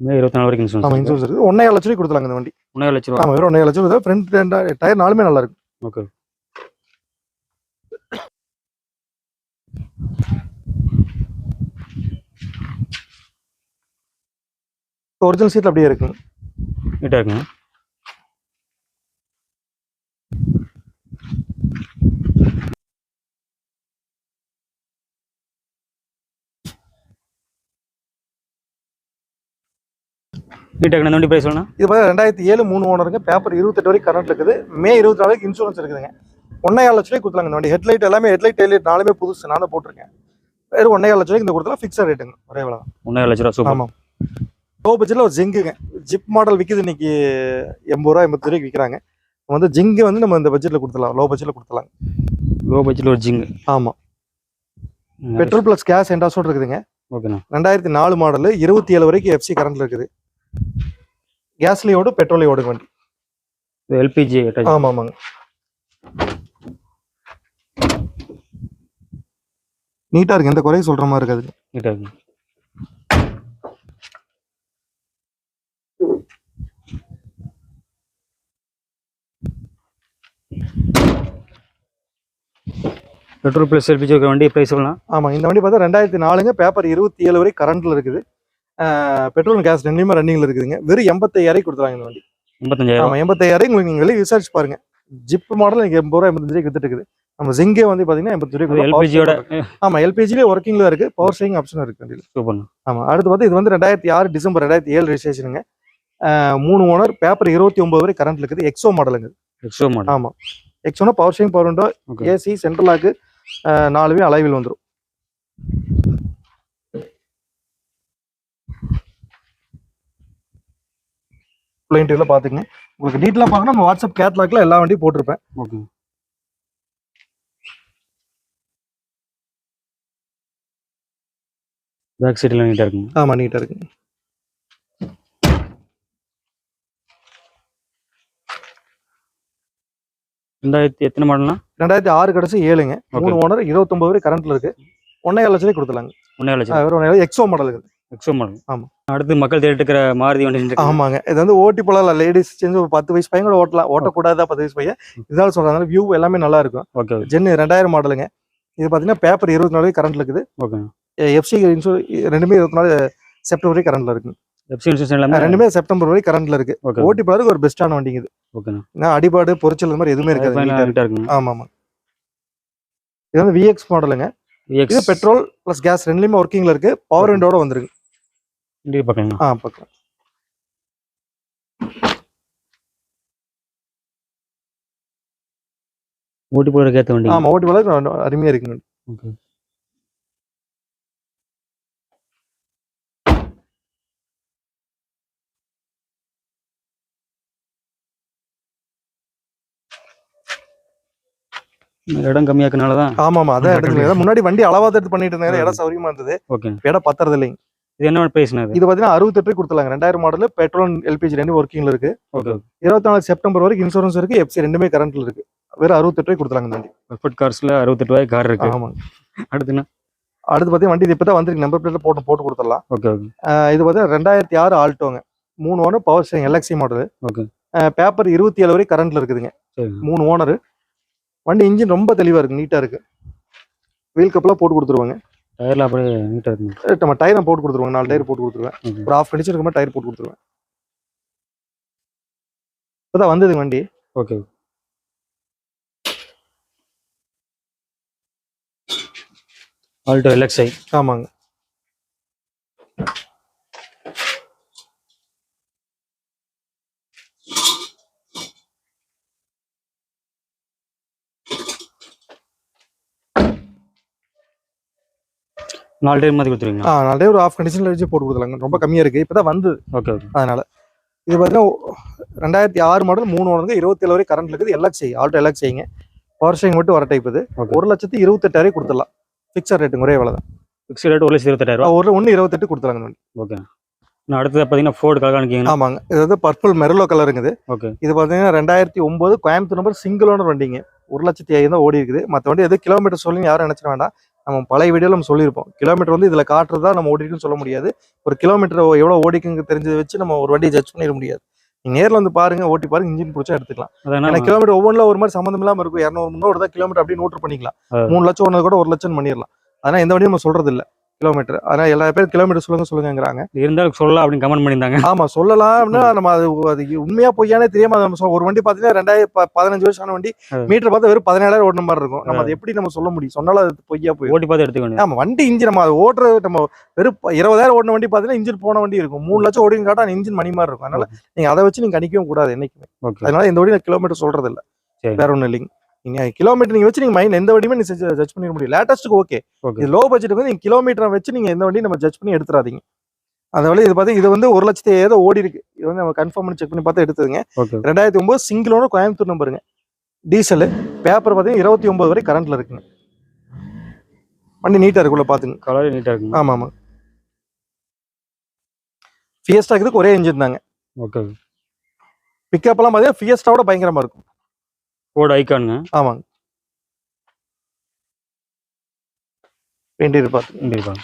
மே இருபத்தி நாலு வரைக்கும் ஆமா இன்சூரன்ஸ் இன்சூரன்ஸ் இருக்குது ஒன்னே லட்சம் ரூபாய் கொடுத்துலாங்க இந்த வண்டி. ஒன்றரை லட்ச ரூபா. ஆமா வெறும் ஒன்னே லட்சம் ரூபாய் ஃப்ரண்ட் டயர் நாலுமே நல்லா இருக்கும் ஓகே ஒரிஜினல் சீட் அப்படியே இருக்குங்க நீட்டாக இருக்குங்க. இந்த வண்டி பிரைஸ் சொல்லணும் இது பார்த்தா ரெண்டாயிரத்தி ஏழு மூணு ஓனருங்க. பேப்பர் இருபத்தெட்டு வரைக்கும் கரண்ட் இருக்குது. மே இருபத்தி நாலு வரைக்கும் இன்சூரன்ஸ் இருக்குதுங்க. ஒன்னே ஏழு லட்சம் ரூபாய் கொடுத்துலாங்க இந்த வண்டி ஹெட்லைட் எல்லாமே ஹெட்லைட் டெய்லைட் நாலுமே புதுசு. நான் தான் போட்டிருக்கேன். வெறும் ஒன்னே ஏழு லட்சம் ரூபாய்க்கு இந்த கொடுத்தலாம் ஃபிக்ஸட் ரேட்டுங்க ஒரே வேலை ஒன்றரை லட்ச ரூபா சூப்பர் ஆமாம். லோ பட்ஜெட்டில் ஒரு ஜிங்குங்க ஜிப் மாடல் விற்கிது இன்னைக்கு எண்பது ரூபா எண்பத்தி ரூபாய்க்கு விற்கிறாங்க வந்து ஜிங்கு வந்து நம்ம இந்த பட்ஜெட்டில் கொடுத்துலாம் லோ பட்ஜெட்டில் கொடுத்துலாம் லோ பட்ஜெட்டில் ஒரு ஜிங் ஆமாம். பெட்ரோல் ப்ளஸ் கேஸ் என்டாஸோட இருக்குதுங்க. ஓகேண்ணா. ரெண்டாயிரத்தி நாலு மாடல் இருபத்தி ஏழு வரைக்கும் எஃப்சி கரண்ட்ல இருக்குது. கேஸ்லேயே ஓடும் பெட்ரோலையும் ஓடுங்க வண்டி. எல்பிஜி ஆமாம் ஆமாங்க நீட்டாக இருக்கு எந்த குறையும் சொல்கிற மாதிரி இருக்காது. நீட்டாக இருக்குங்க பெட்ரோல் ப்ளஸ் எல்பிஜி வண்டி ப்ரைஸ் சொல்லலாம் ஆமாம் இந்த வண்டி பார்த்தா ரெண்டாயிரத்தி நாலுங்க பேப்பர் இருபத்தி ஏழு வரை கரண்ட்ல இருக்குது. பெட்ரோல் கேஸ் ரெண்டுமே ரன்னிங்ல இருக்குதுங்க. வெறும் எண்பத்தையாயிரம் கொடுத்துருவாங்க இந்த வண்டி. எண்பத்தஞ்சாயிரம்? ஆமாம் எண்பத்தாயிரம் உங்களுக்கு நீங்கள் வெளியே விசாரிச்சு பாருங்க. ஜிப் மாடல் எனக்கு எண்பது ரூபா எண்பத்தஞ்சு வித்துட்டு இருக்குது. நம்ம ஜிங்கே வந்து பார்த்தீங்கன்னா எண்பத்தி ரூபாய் எல்பிஜியோட ஆமாம் எல்பிஜிலே ஒர்க்கிங்ல இருக்கு. பவர் சேவிங் ஆப்ஷன் இருக்கு வண்டியில். சூப்பர் ஆமாம் அடுத்து பார்த்து இது வந்து ரெண்டாயிரத்தி ஆறு டிசம்பர் ரெண்டாயிரத்தி ஏழு ரெஜிஸ்ட்ரேஷனுங்க மூணு ஓனர் பேப்பர் இருபத்தி ஒன்பது வரை கரண்ட் இருக்குது. எக்ஸோ மாடலுங்க எக்ஸோ மாடல் ஆமாம் எக்ஸோனா power saving power window AC central lock நாலுமே அலைவில் வந்துடும் இன்டர்வியூல பாத்துங்க உங்களுக்கு டீட்டெயிலாக பார்க்கணும் நம்ம வாட்ஸ்அப் கேட்லாக்ல எல்லா வண்டியும் போட்டிருப்பேன். ஓகே. பேக் சைடில் நீட்டாக இருக்குங்க ஆமா நீட்டா இருக்கு ரெண்டாயிரத்தி எத்தனை மாடல்னா ரெண்டாயிரத்தி ஆறு கடைசி ஏழுங்க. மூணு ஓனர் இருபத்தொன்பது வரை கரண்ட்ல இருக்கு. ஒன்னே லட்சம். கொடுத்துலாங்க ஒன்றே லட்சம். வெறும் எக்ஸோ மாடல் இருக்குது எக்ஸோ மாடல் ஆமா. அடுத்து மக்கள் தேடிட்டு இருக்கிற மாருதி வண்டி. ஆமாங்க. இது வந்து ஓட்டி போலாம் லேடிஸ் சேர்ந்து ஒரு பத்து வயசு பையன் கூட ஓட்டலாம். ஓட்டக்கூடாதா பத்து வயசு பையன்? இதனால சொல்றாங்க வியூ எல்லாமே நல்லா இருக்கும். ஓகே ஓகே ஜென் ரெண்டாயிரம் மாடலுங்க இது பாத்தீங்கன்னா பேப்பர் இருபத்தி நாலு கரண்ட்ல இருக்குது. ஓகே எஃப்சி இன்சூர் ரெண்டுமே இருபத்தி நாலு செப்டம்பர் வரை கரண்ட்ல இருக்கு. எஃப்சி இன்சூரன்ஸ் எல்லாமே ரெண்டுமே செப்டம்பர் வரை கரண்ட்ல இருக்கு. ஓட்டி போறதுக்கு ஒரு பெஸ்டான வண்டிங்க இது. ஓகேண்ணா அடிபாடு பொரிச்சல் இந்த மாதிரி எதுவுமே இருக்காது. ஆமா ஆமா. இது வந்து விஎக்ஸ் மாடலுங்க இது பெட்ரோல் பிளஸ் கேஸ் ரெண்டுலயுமே ஒர்க்கிங்ல இருக்கு. பவர் விண்டோட வந்துருக்கு. இண்டிகா பார்க்கலாங்களா ஆ பக்கம் ஓட்டி போடுறதுக்கு ஏற்ற வண்டி ஆமா ஓட்டி போறதுக்கு அருமையா இருக்குங்க. ஓகே. இடம் கம்மியா இருக்கனால தான் ஆமா ஆமா அதான் அதான் முன்னாடி வண்டி அளவா எடுத்து பண்ணிட்டு இருந்தாங்க இடம் சௌரியமா இருந்தது. இடம் பத்துறது இல்லைங்க இது என்ன பிரைஸ்ண்ணா இது பாத்தீங்கன்னா அறுபத்தெட்டு கொடுத்துலாங்க ரெண்டாயிரம் மாடல் பெட்ரோல் எல்பிஜி ரெண்டு ஒர்க்கிங்ல இருக்கு. இருபத்தி நாலு செப்டம்பர் வரைக்கும் இன்சூரன்ஸ் இருக்கு எஃப்சி ரெண்டுமே கரண்ட்ல இருக்கு. வெறும் அறுபத்தெட்டு ரூபாய் கொடுத்துலாங்க இந்த வண்டி. பர்ஃபெக்ட் கார்ஸ்ல அறுபத்தெட்டு ரூபாய் கார் இருக்கு. ஆமா அடுத்துண்ணா அடுத்து பாத்தீங்கன்னா வண்டி இது இப்பதான் வந்திருக்கு. நம்பர் பிளேட்ல போட்டு போட்டு கொடுத்துடலாம். ஓகே இது பாத்தீங்கன்னா ரெண்டாயிரத்தி ஆறு ஆல்டோங்க. மூணு owner power steering LXI model okay. Paper இருபத்தி ஏழு வரை கரண்ட்ல இருக்குதுங்க. மூணு ஓனர் வண்டி இன்ஜின் ரொம்ப தெளிவா இருக்கு நீட்டா இருக்கு. வீல் கப்லாம் போட்டு கொடுத்துருவாங்க. டயர்ல அப்படியே நீட்டா இருக்குங்க அஹ் நம்ம டயர் போட்டு கொடுத்துருவாங்க நாலு டயர் போட்டு கொடுத்துருவேன். ஒரு ஆஃப் கண்டிச்சு இருக்க மாதிரி டயர் போட்டு கொடுத்துருவேன். இப்பதான் வந்தது வண்டி. ஓகே. ஆல்டோ எல்எக்ஸ்ஐ ஆமாங்க. நாலு டைம் மாதிரி கொடுத்துருவீங்களா? ஆ நாலு டயர் ஒரு ஆஃப் கண்டிஷன்ல வச்சு போட்டு கொடுத்துருவாங்க ரொம்ப கம்மியா இருக்கு. இப்பதான் வந்தது ஓகே ஓகே. அதனால. இது பார்த்தீங்கன்னா ரெண்டாயிரத்தி ஆறு மாடல் மூணு ஓனர் இருபத்தி ஏழு வரை கரண்ட் இருக்குது. எல்எக்ஸி ஆல்டோ எல்எக்ஸிங்க பவர் ஸ்டேரிங் மட்டும் வர டைப் இது. ஒரு லட்சத்தி இருபத்தெட்டாயிரம் கொடுத்துடலாம். ஃபிக்ஸட் ரேட்டுங்க ஒரே வேலை தான். ஃபிக்ஸ்ட் ரேட் ஒரு லட்சத்தி இருபத்தெட்டாயிரம் ஒரு ஒன்று இருபத்தெட்டு கொடுத்துலாங்க. ஓகே. நான் அடுத்தது பார்த்தீங்கன்னா ஃபோர்டு கலகாணிக்கிங்கண்ணா ஆமாங்க. இது வந்து பர்பிள் மெரலோ கலருங்குது ஓகே. இது பார்த்தீங்கன்னா ரெண்டாயிரத்தி ஒன்பது கோயம்புத்தூர் நம்பர் சிங்கிள் ஓனர் வண்டிங்க. ஒரு லட்சத்தி ஐயாயிரம் தான் ஓடி இருக்குது. மற்ற வண்டி எது கிலோமீட்டர் சொல்லி யாரும் நினைச்சிட வேண்டாம். நம்ம பழைய வீடியோல நம்ம சொல்லியிருப்போம். கிலோமீட்டர் வந்து இதுல காட்டுறதா நம்ம ஓடிக்குன்னு சொல்ல முடியாது. ஒரு கிலோமீட்டர் எவ்வளவு ஓடிக்குங்க தெரிஞ்சதை வச்சு நம்ம ஒரு வண்டியை ஜட்ஜ் பண்ணிட முடியாது. நீங்க நேர்ல வந்து பாருங்க ஓட்டி பாருங்க இன்ஜின் பிடிச்சா எடுத்துக்கலாம். ஏன்னா கிலோமீட்டர் ஒவ்வொன்றுல ஒரு மாதிரி சம்மந்தம் இல்லாம இருக்கும். இரநூறு முன்னூறு தான் கிலோமீட்டர் அப்படியே நோட் பண்ணிக்கலாம். மூணு லட்சம் ஒன்று கூட ஒரு லட்சம் பண்ணிடலாம். அதனால எந்த வண்டியும் நம்ம சொல்றது இல்ல கிலோமீட்டர். அதனால எல்லா பேரும் கிலோமீட்டர் சொல்லுங்க சொல்லுங்கிறாங்க இருந்தாலும் சொல்லலாம் அப்படின்னு கமெண்ட் பண்ணியிருந்தாங்க. ஆமா சொல்லலாம்னா நம்ம அது அது உண்மையா பொய்யானே தெரியாம நம்ம ஒரு வண்டி பாத்தீங்கன்னா ரெண்டாயிரம் பதினஞ்சு வருஷம் ஆன வண்டி. மீட்டர் பார்த்தா வெறும் பதினேழாயிரம் ஓடுன மாதிரி இருக்கும். நம்ம அதை எப்படி நம்ம சொல்ல முடியும்? சொன்னாலும் அது பொய்யா போய் ஓட்டி பார்த்து எடுத்துக்க வேண்டியது ஆமா வண்டி இன்ஜின் நம்ம அதை ஓட்டுற நம்ம வெறும் இருபதாயிரம் ஓடின வண்டி பாத்தீங்கன்னா இன்ஜின் போன வண்டி இருக்கும். மூணு லட்சம் ஓடிங்க காட்டா இன்ஜின் மணி மாதிரி இருக்கும். அதனால நீங்க அதை வச்சு நீங்க கணிக்கவும் கூடாது என்னைக்குமே. அதனால இந்த வண்டி நான் கிலோமீட்டர் சொல்றது இல்ல. வேற ஒண்ணும் இல்லைங்க. நீங்க கிலோமீட்டர் நீங்க வச்சு நீங்க மைண்ட் எந்த வண்டியுமே நீங்க ஜட்ஜ் பண்ணிட முடியும் லேட்டஸ்ட்டுக்கு ஓகே இது லோ பட்ஜெட்டுக்கு வந்து நீங்க கிலோமீட்டரை வச்சு நீங்க எந்த வண்டியும் நம்ம ஜட்ஜ் பண்ணி எடுத்துறாதீங்க. அதனால இது பார்த்து இது வந்து ஒரு லட்சத்தி ஏதோ ஓடி இருக்கு. இது வந்து நம்ம கன்ஃபார்ம் பண்ணி செக் பண்ணி பார்த்து எடுத்ததுங்க ரெண்டாயிரத்தி ஒன்பது சிங்கிளோட கோயம்புத்தூர் நம்பருங்க டீசல் பேப்பர் பார்த்தீங்கன்னா இருபத்தி ஒன்பது வரை கரண்ட்ல இருக்குங்க. வண்டி நீட்டா இருக்குள்ள பாத்துங்க. கலர் நீட்டாக இருக்குங்க. ஆமா ஆமா. ஃபியஸ்டா இதுக்கு ஒரே இன்ஜின் தாங்க. ஓகே பிக்கப் எல்லாம் பார்த்தீங்கன்னா ஃபியஸ்டாவோட பயங்கரமா இருக்கும். ஃபோர்டு ஐக்கானுங்க ஆமாங்க. வேண்டியது பார்த்து கண்டிப்பா.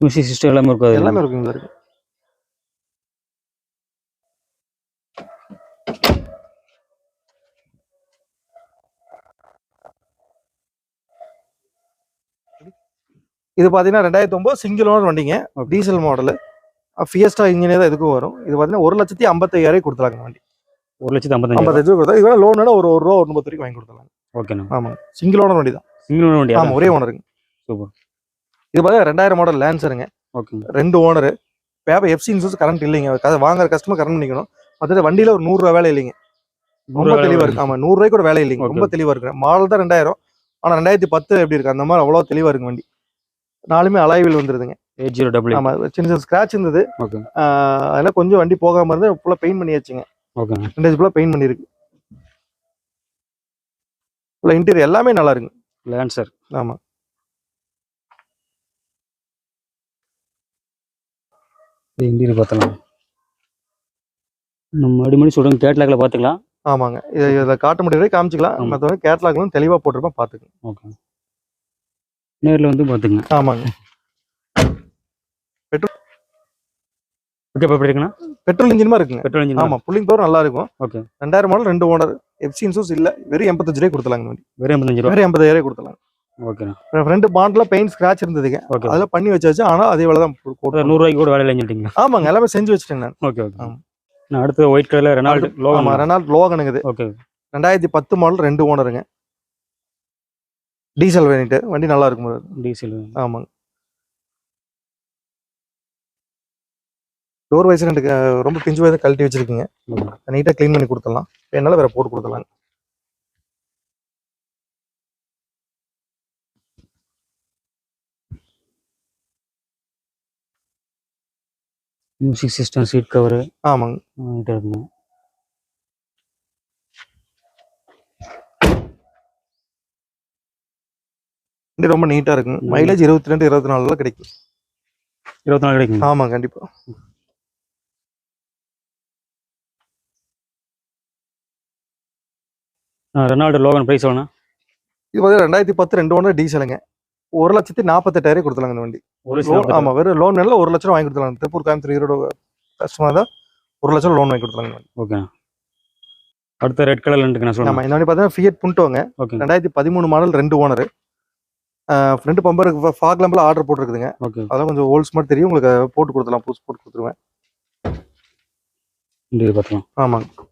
மியூசிக் சிஸ்டம் எல்லாமே இருக்கும் அதுல. எல்லாமே இருக்குங்க இருக்கு இது பாத்தீங்கன்னா ரெண்டாயிரத்தி ஒன்பது சிங்கிள் ஓனர் வண்டிங்க. டீசல் மாடலு ஃபியஸ்டா இன்ஜினே தான் இதுக்கும் வரும். இது பாத்தீங்கன்னா ஒரு லட்சத்தி ஐம்பத்தையாயிரம் கொடுத்துருக்காங்க வண்டி. ஒரு லட்சத்தி ஐம்பத்தஞ்சு ஐம்பத்தஞ்சு கொடுத்தா இதெல்லாம் லோனோட ஒரு ஒரு ரூபா ஒரு முப்பது வரைக்கும் வாங்கி கொடுத்துருக்காங்க ஓகேண்ணா. ஆமாங்க சிங்கிள் ஓனர் வண்டி தான். சிங்கிள் வண்டி ஆமா ஒரே ஓனருங்க சூப்பர். இது பார்த்தீங்கன்னா ரெண்டாயிரம் மாடல் லேன்சருங்க ஓகேங்க. ரெண்டு owner paper FC insurance current இல்லைங்க. வாங்குற கஸ்டமர் கரண்ட் பண்ணிக்கணும் மற்ற வண்டியில ஒரு நூறுரூவா வேலை இல்லைங்க. ரொம்ப தெளிவா இருக்கு. ஆமா நூறு ரூபாய்க்கு கூட வேலை இல்லைங்க. ரொம்ப தெளிவா இருக்கு. மாடல் தான் ரெண்டாயிரம். ஆனா ரெண்டாயிரத்தி பத்து எப்படி இருக்கு? அந்த மாதிரி அவ்வளவு தெளிவா இருக்கு வண்டி. நாலுமே அலாய்வில் வந்துருதுங்க. எயிட் ஜீரோ டபுள் ஆமா சின்ன சின்ன ஸ்கிராட்ச் இருந்தது. ஓகே அதெல்லாம் கொஞ்சம் வண்டி போகாம இருந்து ஃபுல்லா பெயிண்ட் பண்ணியாச்சுங்க. ரெண்டாயிரத்தி ஃபுல்லா பெயிண்ட் பண்ணிருக்கு ஃபுல்லா இன்டீரியர் எல்லாமே நல்லா இருக்கு லேன்சர் ஆமா. இண்டியர் பார்த்தலாம் நம்ம மறுபடி சொல்கிறோம் கேட்லாக்ல பார்த்துக்கலாம். ஆமாங்க. இதை இதில் காட்ட முடியவே காமிச்சிக்கலாம். மற்றவங்க கேட்லாக்லாம் தெளிவாக போட்டிருப்பேன் பார்த்துக்கங்க ஓகே நேரில் வந்து பார்த்துங்க ஆமாங்க. ஓகே இப்போ எப்படி பெட்ரோல் இன்ஜின் இருக்குங்க. பெட்ரோல் இன்ஜின் ஆமா புல்லிங் பவர் நல்லா இருக்கும் ஓகே ரெண்டாயிரம் மாடல் ரெண்டு ஓனர் எஃப்சி இன்சூஸ் இல்ல வெறும் எண்பத்தஞ்சு ரூபாய் கொடுத்தலாங்க வெறும் எண்பத்தஞ்சு வெறும் எண்பதாயிரம் கொடுத்தலாம் ஓகேண்ணா ரெண்டு பாண்ட்ல பெயிண்ட் ஸ்கிராச் இருந்ததுங்க. ஓகே அதெல்லாம் பண்ணி வச்சாச்சு ஆனா அதே வேலை தான் நூறுரூவாய்க்கு கூட வேலையில் ஆமாங்க எல்லாமே செஞ்சு வச்சுட்டேங்க நான். Okay okay. நான் அடுத்து ஒயிட் கலரில் ரெனால்டு ஆமா லோகோ ரெனால்ட் லோகனுங்க இது ஓகே ரெண்டாயிரத்தி பத்து மாடல் ரெண்டு ஓனருங்க டீசல் வேணிட்டு வண்டி நல்லா இருக்கும் டீசல் ஆமாங்க. டோர் வைஸ் ரெண்டு ரொம்ப பிஞ்சு வயதை கழட்டி வச்சிருக்கீங்க. நீட்டாக க்ளீன் பண்ணி கொடுத்துடலாம். என்னால வேற போட்டு கொடுத்துடலாம் மியூசிக் சிஸ்டம் சீட் கவரு ஆமாங்க. நீட்டாக இருக்குங்க வண்டி ரொம்ப நீட்டா இருக்குங்க. மைலேஜ் இருபத்தி ரெண்டு இருபத்தி நாலுல கிடைக்கும். இருபத்தி நாலு கிடைக்குங்க. ஆமாங்க கண்டிப்பா. ரெனால்டு லோகன் ப்ரைஸ் எவ்வளோண்ணா? இது வந்து ரெண்டாயிரத்தி பத்து ரெண்டு ஒன்று டீசலுங்க ஒரு லட்சத்தி நாற்பத்தெட்டாயிரம் கொடுத்துலாங்க இந்த வண்டி. ஆமா வெறும் லோன் மேல ஒரு லட்சம் வாங்கி கொடுத்துலாம் திருப்பூர் கோயம்புத்தூர் ஈரோடு கஸ்டமர் தான் ஒரு லட்சம் லோன் வாங்கி கொடுத்துலாங்க. ஓகே அடுத்த ரெட் கலர்ல ஆமா சொல்லுங்க இந்த வண்டி பார்த்தீங்கன்னா ஃபியட் புண்டோங்க ரெண்டாயிரத்தி பதிமூணு மாடல் ரெண்டு ஓனர் ஃப்ரண்ட் பம்பருக்கு ஃபாக் லம்பில் ஆர்டர் போட்டிருக்குதுங்க. ஓகே அதெல்லாம் கொஞ்சம் ஹோல்ஸ் மாதிரி தெரியும். உங்களுக்கு போட்டு கொடுத்துலாம் புதுசு போட்டு கொடுத்துருவேன். ஆமாங்க.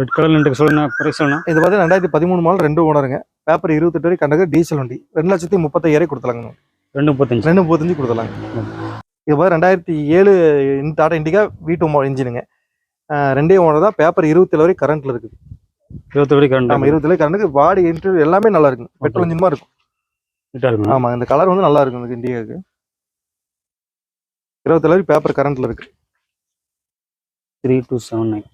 ரெட் கலர்ல இருக்கு சொல்லுங்க ப்ரைஸ் சொல்லுண்ணா இது வந்து ரெண்டாயிரத்தி பதிமூணு மாடல் ரெண்டு ஓனருங்க. பேப்பர் இருபத்தெட்டு வரை கண்டது டீசல் வண்டி. ரெண்டு லட்சத்தி முப்பத்தாயிரம் கொடுத்துலாங்க ரெண்டு முப்பத்தஞ்சு. ரெண்டு முப்பத்தஞ்சு கொடுத்துலாங்க இது மாதிரி ரெண்டாயிரத்தி ஏழு டாடா இண்டிகா வி டூ இன்ஜினுங்க ரெண்டே ஓனர் தான். பேப்பர் இருபத்தேழு வரை கரண்ட்ல இருக்குது. இருபத்தி வரைக்கும் ஆமா கரண்ட் இருபத்தேழு கரண்ட்டுக்கு பாடி இன்டீரியர் எல்லாமே நல்லா இருக்கும் பெட்ரோல் இன்ஜின் மாதிரி இருக்கும். நீட்டாக இருக்குண்ணா. ஆமா இந்த கலர் வந்து நல்லா இருக்கும் இந்த இண்டிகாக்கு இருபத்தேழு வரை பேப்பர் கரண்ட்ல இருக்கு. Three two seven nine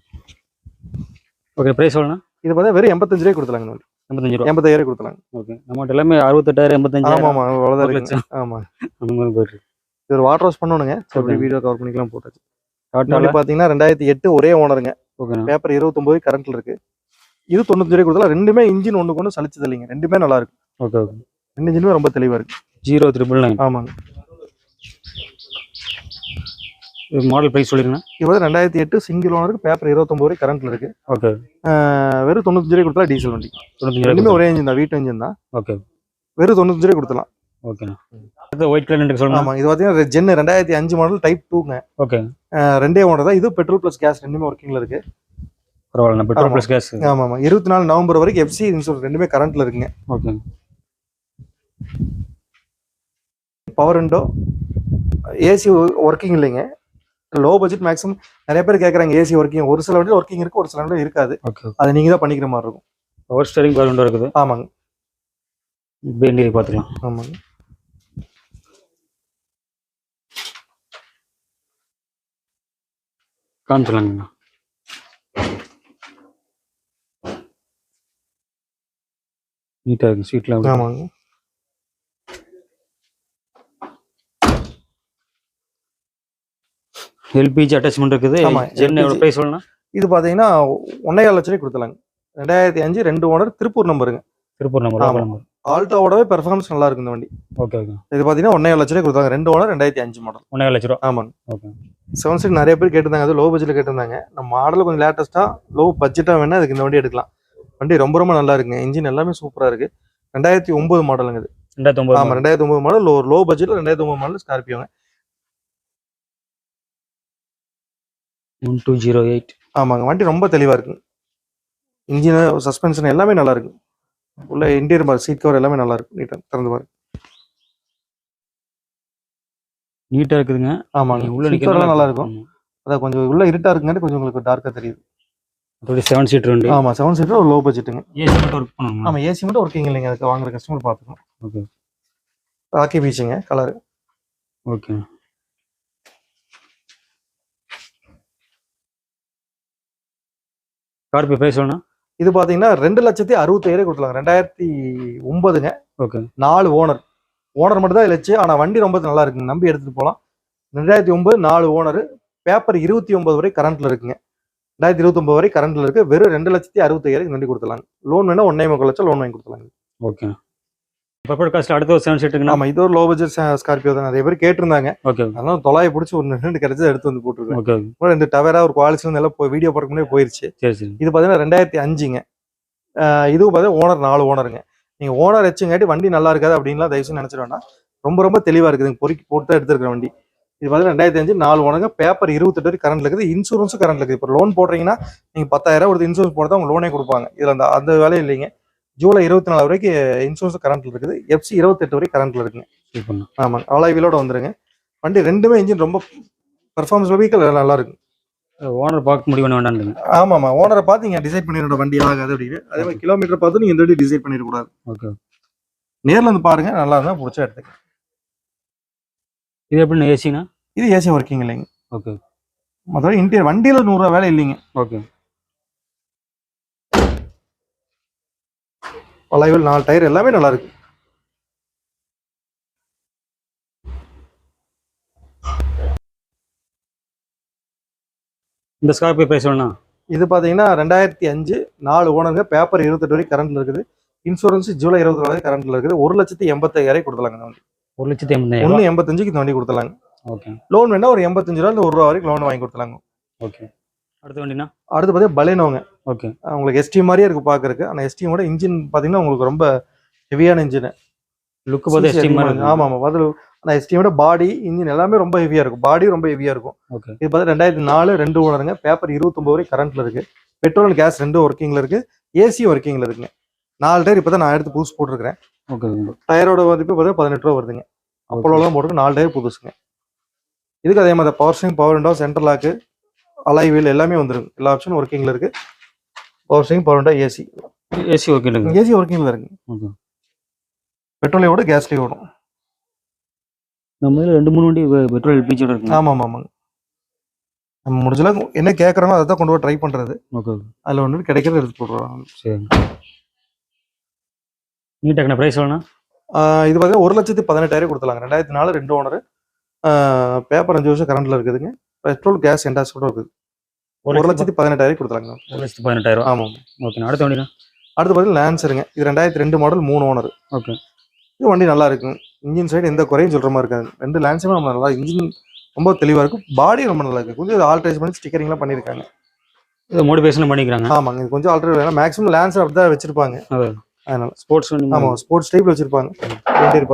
okay price சொல்லுண்ணா இது பார்த்தா வெறும் எண்பத்தஞ்சு ரூபாய் கொடுத்துலாங்க. எண்பத்தஞ்சு ரூபா. எண்பத்தாயிரம் கொடுத்துலாங்க ஓகே நம்மகிட்ட எல்லாமே அறுபத்தெட்டாயிரம் எண்பத்தஞ்சாயிரம். ஆமா ஆமா அவ்வளவுதான் ஒரு இருக்கு ஆமா. அந்த மாதிரி போயிட்டு. இது ஒரு வாட்டர் வாஷ் பண்ணணுங்க. அப்படி. வீடியோ கவர் பண்ணிக்கலாம் போட்டாச்சு. வண்டி பாத்தீங்கன்னா ரெண்டாயிரத்தி எட்டு ஒரே ஓனருங்க ஓகேண்ணா பேப்பர் இருபத்தொன்பது கரண்ட்ல இருக்கு. இது தொண்ணூத்தஞ்சு ரூபாய் கொடுத்தலாம் ரெண்டுமே இன்ஜின் ஒண்ணு கொண்டு சலிச்சது இல்லைங்க. ரெண்டுமே நல்லா இருக்கு. ஓகே ஓகே ரெண்டு இன்ஜினுமே ரொம்ப தெளிவா இருக்கு. ஜீரோ த்ரிபிள் நைன் ஆமாங்க. மாடல் ப்ரைஸ் சொல்லிருங்க. இது வந்து ரெண்டாயிரத்தி எட்டு சிங்கிள் ஓனருக்கு பேப்பர் இருபத்தொன்பது வரை கரண்ட்ல இருக்கு. ஓகே வெறும் தொண்ணூத்தஞ்சு ரூபாய் கொடுத்தா டீசல் வண்டி. தொண்ணூத்தஞ்சு ஒரே இன்ஜின் தான் வீட்டு இன்ஜின் தான். ஓகே வெறும் தொண்ணூத்தஞ்சு ரூபாய் கொடுத்தலாம் ஓகேண்ணா ஒயிட் கலர் சொல்லுங்க. ஆமா இது பாத்தீங்கன்னா ஜென் ரெண்டாயிரத்தி அஞ்சு மாடல் டைப் டூங்க ஓகே ரெண்டே ஓனர் தான். இது பெட்ரோல் பிளஸ் கேஸ் ரெண்டுமே ஒர்க்கிங்ல இருக்கு. பரவாயில்ல பெட்ரோல். ப்ளஸ் கேஸ் இருபத்தி நாலு நவம்பர் வரைக்கும் எஃப்சி இன்சூரன்ஸ் ரெண்டுமே கரண்ட்ல இருக்குங்க. Okay power window AC working இல்லைங்க. லோ பட்ஜெட் மேக்ஸிமம் நிறைய பேர் கேட்குறாங்க ஏசி ஒர்க்கிங் ஒரு சில வண்டியில் ஒர்க்கிங் இருக்கு ஒரு சில வண்டியில் இருக்காது. அதை நீங்க தான் பண்ணிக்கிற மாதிரி இருக்கும். பவர் ஸ்டேரிங் பவர் விண்டோ இருக்குது. ஆமாங்க. பேண்டி பார்த்துக்கலாம். ஆமாங்க. காமிச்சிடலாங்கண்ணா நீட்டாக இருக்கு சீட்லாம் ஆமாங்க. எல்பிஜி அட்டாச்மெண்ட் இருக்குது. LPG. ப்ரைஸ் சொல்லணும் இது பார்த்தீங்கன்னா ஒன்னேகால் லட்சம் ரூபாய் கொடுத்துலாங்க ரெண்டாயிரத்தி அஞ்சு ரெண்டு ஓனர் திருப்பூர் நம்பருங்க திருப்பூர் நம்பர். நம்பர் ஆல்டோவோடவே பெர்ஃபார்மன்ஸ் நல்லா இருக்கு இந்த வண்டி. ஓகே ஓகே இது பார்த்தீங்கன்னா ஒன்னேகால் லட்சம் ரூபாய் கொடுத்தாங்க. ரெண்டு ஓனர் ரெண்டாயிரத்தி அஞ்சு மாடல் ஒன்றே லட்ச ரூபா. ஆமாங்க. ஓகே செவன் சீட் நிறைய பேர் கேட்டிருந்தாங்க. அது லோ பட்ஜெட்ல கேட்டிருந்தாங்க. நம்ம மாடல் கொஞ்சம் லேட்டஸ்டா லோ பட்ஜெட்டா வேணா அதுக்கு இந்த வண்டி எடுக்கலாம். வண்டி ரொம்ப ரொம்ப நல்லா இருக்குங்க. இன்ஜின் எல்லாமே சூப்பரா இருக்கு. ரெண்டாயிரத்தி ஒன்பது மாடலுங்க இது. ரெண்டாயிரத்தி ஆமா ஒம்பது ரெண்டாயிரத்தி ஒன்பது மாடல் ஒரு லோ பட்ஜெட்ல ரெண்டாயிரத்தி ஒன்பது மாடல் ஸ்கார்பியோங்க ஒன் டூ ஜீரோ எயிட். ஆமாங்க வண்டி ரொம்ப தெளிவா இருக்கு. இன்ஜின் சஸ்பென்ஷன் எல்லாமே நல்லா இருக்கு. உள்ள இன்டீரியர் சீட் கவர் எல்லாமே நல்லா இருக்கு. நீட்டா திறந்து பாருங்க. நீட்டாக இருக்குதுங்க. ஆமாங்க. உள்ள சீட் கவர் எல்லாம் நல்லா இருக்கும். அதான் கொஞ்சம் உள்ள இருட்டா இருக்குங்காட்டி கொஞ்சம் உங்களுக்கு டார்க்கா தெரியுது. அதோட செவன் சீட்டர் உண்டு ஆமா செவன் சீட்டர் ஒரு லோ பட்ஜெட்டுங்க ஏசி மட்டும் ஒர்க் பண்ணணும் ஆமா ஏசி மட்டும் ஒர்க்கிங் இல்லைங்க. அதுக்கு வாங்குற கஸ்டமர் பார்த்துக்கணும். ஓகே ராக்கி பீச்சுங்க கலர் ஓகே ஸ்கார்பியோ ப்ரைஸ் சொல்லணும் இது பாத்தீங்கன்னா ரெண்டு லட்சத்தி அறுபத்தாயிரம் கொடுத்துலாம் ரெண்டாயிரத்தி ஒன்பதுங்க. ஓகே நாலு ஓனர் ஓனர் மட்டும் தான் இல்லச்சு ஆனா வண்டி ரொம்ப நல்லா இருக்குங்க. நம்பி எடுத்துட்டு போகலாம் ரெண்டாயிரத்தி ஒன்பது நாலு ஓனர் பேப்பர் இருபத்தி ஒன்பது வரை கரண்ட்ல இருக்குங்க. ரெண்டாயிரத்தி இருபத்தி ஒன்பது வரை கரண்ட்ல இருக்கு. வெறும் ரெண்டு லட்சத்தி அறுபத்தாயிரம் வண்டி கொடுத்துலாங்க லோன் வேணா ஒன்னே முக்கால் லட்சம் லோன் வாங்கி கொடுத்துலாங்க ஓகே பர்ஃபெக்ட் காஸ்ட் அடுத்த ஒரு செவன் சீட்டுக்குண்ணா ஆமா இது ஒரு லோ பட்ஜெட் ஸ்கார்பியோ தான். நிறைய பேர் கேட்டிருந்தாங்க. ஓகே அதனால தொலாயை பிடிச்சி ஒரு ரெண்டு கிடைச்சது எடுத்து வந்து போட்டுருக்கேன். ஓகே ரெண்டு டவரா ஒரு குவாலிட்டி வந்து எல்லாம் போய் வீடியோ பார்க்க முன்னாடி போயிருச்சு. சரி சரி. இது பார்த்தீங்கன்னா ரெண்டாயிரத்தி அஞ்சுங்க. இதுவும் பார்த்தீங்கன்னா ஓனர் நாலு ஓனருங்க நீங்கள் ஓனர் வச்சுங்காட்டி வண்டி நல்லா இருக்காது அப்படின்லாம் தயவுசெய்து நினச்சிட வேண்டாம். ரொம்ப ரொம்ப தெளிவாக இருக்குதுங்க பொறுக்கி போட்டு தான் எடுத்துருக்கிற வண்டி. இது பார்த்தீங்கன்னா ரெண்டாயிரத்தி அஞ்சு நாலு ஓனருங்க பேப்பர் இருபத்தெட்டு வரைக்கும் கரண்ட் இருக்குது. இன்சூரன்ஸும் கரண்ட் இருக்குது. இப்போ லோன் போடுறீங்கன்னா நீங்கள் பத்தாயிரம் ஒரு இன்சூரன்ஸ் போட்டு தான் உங்க லோனே கொடுப்பாங்க. இதில் அந்த அந்த வேலையும் இல்லைங்க. ஜூலை இருபத்தி நாலு வரைக்கும் இன்சூரன்ஸ் கரண்ட்ல இருக்குது. எஃப்சி இருபத்தெட்டு வரைக்கும் கரண்ட்ல இருக்குங்க. ஆமாங்க. அலாய் வீலோட வந்துருங்க. வண்டி ரெண்டுமே இன்ஜின் ரொம்ப பர்ஃபார்மன்ஸ் வெஹிக்கல் நல்லா இருக்கும். ஓனர் பார்க்க முடிவு பண்ண வேண்டாம்னுங்க ஆமா ஆமா ஓனரை பார்த்து நீங்க டிசைட் பண்ணிடுற வண்டி ஆகாது அப்படின்னு அதே மாதிரி கிலோமீட்டர் பார்த்து நீங்க இந்த வண்டி டிசைட் பண்ணிடக்கூடாது ஓகே நேர்ல வந்து பாருங்க. நல்லா இருந்தா பிடிச்சா எடுத்துக்க. இது எப்படிண்ணா ஏசிண்ணா இது ஏசி ஒர்க்கிங் இல்லைங்க. ஓகே மற்றபடி இன்டீரியர் வண்டியில நூறுரூவா வேலை இல்லைங்க. ஓகே பழையவில் நாலு டயர் எல்லாமே நல்லா இருக்கு. இந்த ஸ்கார்பியோ சொல்லணும் இது பாத்தீங்கன்னா ரெண்டாயிரத்தி அஞ்சு நாலு ஓனருங்க. பேப்பர் இருபத்தெட்டு வரைக்கும் கரண்ட்ல இருக்குது. இன்சூரன்ஸ் ஜூலை இருபத்தி நாலு கரண்ட்ல இருக்குது. ஒரு லட்சத்தி எண்பத்தாயிரம் கொடுத்தலாங்க இந்த வண்டி. ஒரு லட்சத்தி எண்பதாயிரம் ஒன்று எண்பத்தஞ்சுக்கு இந்த வண்டி கொடுத்தலாங்க ஓகே. லோன் வேணா ஒரு எண்பத்தஞ்சு ரூபா இல்ல ஒரு ரூபா வரைக்கும் லோன் வாங்கி கொடுத்தலாங்க ஓகே. அடுத்த வண்டிண்ணா அடுத்து பார்த்தீங்கன்னா பலேனோங்க. ஓகே. உங்களுக்கு எஸ்டி மாதிரியே இருக்கு பாக்குறதுக்கு. ஆனா எஸ்டியோட இன்ஜின் பாத்தீங்கன்னா உங்களுக்கு ரொம்ப ஹெவியான இன்ஜின் லுக்கு பார்த்து எஸ்டி மாதிரி ஆமா ஆமா பதில் ஆனா எஸ்டியோட பாடி இன்ஜின் எல்லாமே ரொம்ப ஹெவியா இருக்கும். பாடி ரொம்ப ஹெவியா இருக்கும். ஓகே. இது பார்த்தா ரெண்டாயிரத்தி நாலு ரெண்டு ஓனருங்க. பேப்பர் இருபத்தொன்பது வரை கரண்ட்ல இருக்கு. பெட்ரோல் கேஸ் ரெண்டும் ஒர்க்கிங்ல இருக்கு. ஏசி ஒர்க்கிங்ல இருக்குங்க. நாலு டயர் இப்போ தான் நான் எடுத்து புதுசு போட்டிருக்கிறேன். ஓகே டயரோட மதிப்பு பார்த்தீங்கன்னா பதினெட்டு ரூபா வருதுங்க. அப்போலோ தான் போட்டிருக்கு நாலு டயர் புதுசுங்க. இதுக்கு அதே மாதிரி power steering power window central lock alloy wheel எல்லாமே வந்துருங்க எல்லா ஆப்ஷனும் ஒர்க்கிங்ல இருக்கு. Power steering power window AC AC இல்லைங்க ஏசி ஒர்க்கிங்ல இருக்கு. ஓகே. பெட்ரோலையும் ஓடும் கேஸ்லேயும் ஓடும். நம்ம இதில் ரெண்டு மூணு வண்டி பெட்ரோல் எல்பிஜியோட இருக்குங்க ஆமா ஆமா ஆமாங்க. நம்ம முடிஞ்சல என்ன கேட்குறோமோ அதை தான் கொண்டு போய் ட்ரை பண்றது. ஓகே அதுல ஒன்று கிடைக்கிறது எடுத்து போடுறோம். சரி நீட்டாக்கண்ணா ப்ரைஸ் ஆஹ் இது பார்த்தீங்கன்னா ஒரு லட்சத்தி பதினெட்டாயிரம் கொடுத்துலாங்க ரெண்டாயிரத்தி நாலு ரெண்டு ஓனர் பேப்பர் அஞ்சு வருஷம் கரண்ட்ல இருக்குதுங்க. பெட்ரோல் கேஸ் என்டாஸ் கூட இருக்குது ஒரு லட்சத்தி பதினெட்டாயிரம் ஒரு லட்சத்தி பதினெட்டாயிரம்? ஆமாம் ஓகே அடுத்த வண்டிண்ணா? அடுத்து பார்த்தீங்கன்னா லான்சருங்க இது ரெண்டாயிரத்தி ரெண்டு மாடல் மூணு ஓனர் ஓகே. இது வண்டி நல்லா இருக்கும் இன்ஜின் சைடு எந்த குறையும் சொல்ற மாதிரி இருக்காது. ரெண்டு லான்ஸுமே நம்ம நல்லா இன்ஜின் ரொம்ப தெளிவா இருக்கும் பாடி ரொம்ப நல்லா இருக்கு. கொஞ்சம் ஆல்ட்ரேஷன் பண்ணி ஸ்டிக்கரிங்லாம் பண்ணியிருக்காங்க இது மோட்டிவேஷன் பண்ணிக்கிறாங்க. ஆமாங்க. இது கொஞ்சம் ஆல்ட்ரேட் வேணும். மேக்ஸிமம் லான்சர் அப்படி தான் வச்சிருப்பாங்க. அதான். அதனால. ஸ்போர்ட்ஸ் வண்டி ஆமா ஸ்போர்ட்ஸ் டைப்ல வச்சிருப்பாங்க. இன்டீரியர்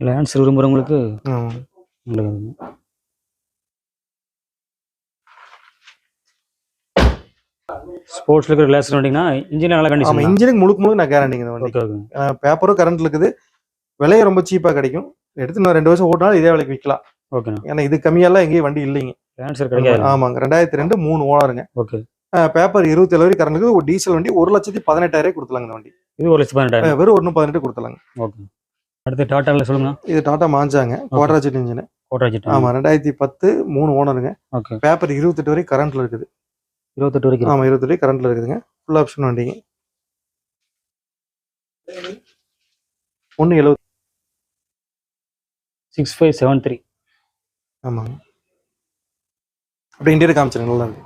லேண்ட்ஸ் விரும்புறவங்களுக்கு ஆமா. நல்லது ஸ்போர்ட்ஸ்ல இருக்கிற கிளாஸ் வண்டிங்கன்னா இன்ஜின் நல்ல கண்டிஷன் இன்ஜினுக்கு முழுக்க முழுக்க நான் கேரண்டிங்க இந்த வண்டி ஓகே ஓகே பேப்பரும் கரண்ட் இருக்குது. விலையும் ரொம்ப சீப்பா கிடைக்கும். எடுத்து நான் ரெண்டு வருஷம் ஓட்டினாலும் இதே விலைக்கு விற்கலாம். ஓகேண்ணா ஏன்னா இது கம்மியெல்லாம் எங்கேயும் வண்டி இல்லைங்க. லேண்ட்ஸ் கிடைக்காது. ஆமாங்க. ரெண்டாயிரத்தி ரெண்டு மூணு ஓனருங்க. ஓகே பேப்பர் இருபத்தி ஏழு வரைக்கும் கரண்ட் இருக்குது. ஒரு டீசல் வண்டி ஒரு லட்சத்தி பதினெட்டாயிரம் கொடுத்துலாங்க இந்த வண்டி. இது ஒரு லட்சத்தி பதினெட்டாயிரம் வெறும் ஒன்று பதினெட்டு கொடுத்துலாங்க ஓகே அடுத்து டாட்டாவில் சொல்லுங்க. இது டாடா மாஞ்சாங்க குவாட்ராஜெட் இன்ஜின். கோட்டாச்சிட்டு ஆமா ரெண்டாயிரத்தி பத்து மூணு ஓனருங்க. ஓகே. பேப்பர் இருபத்தெட்டு வரைக்கும் கரண்ட்ல இருக்குது. இருபத்தெட்டு வரைக்கும். ஆமா இருபத்தெட்டு கரண்ட்ல இருக்குதுங்க. ஃபுல் ஆப்ஷன் வண்டிங்க. ஒன்று எழுபது சிக்ஸ் ஃபைவ் செவன் த்ரீ. ஆமாங்க. அப்படியே இன்டீரியர் காமிச்சிருங்க நல்லா இருக்கு.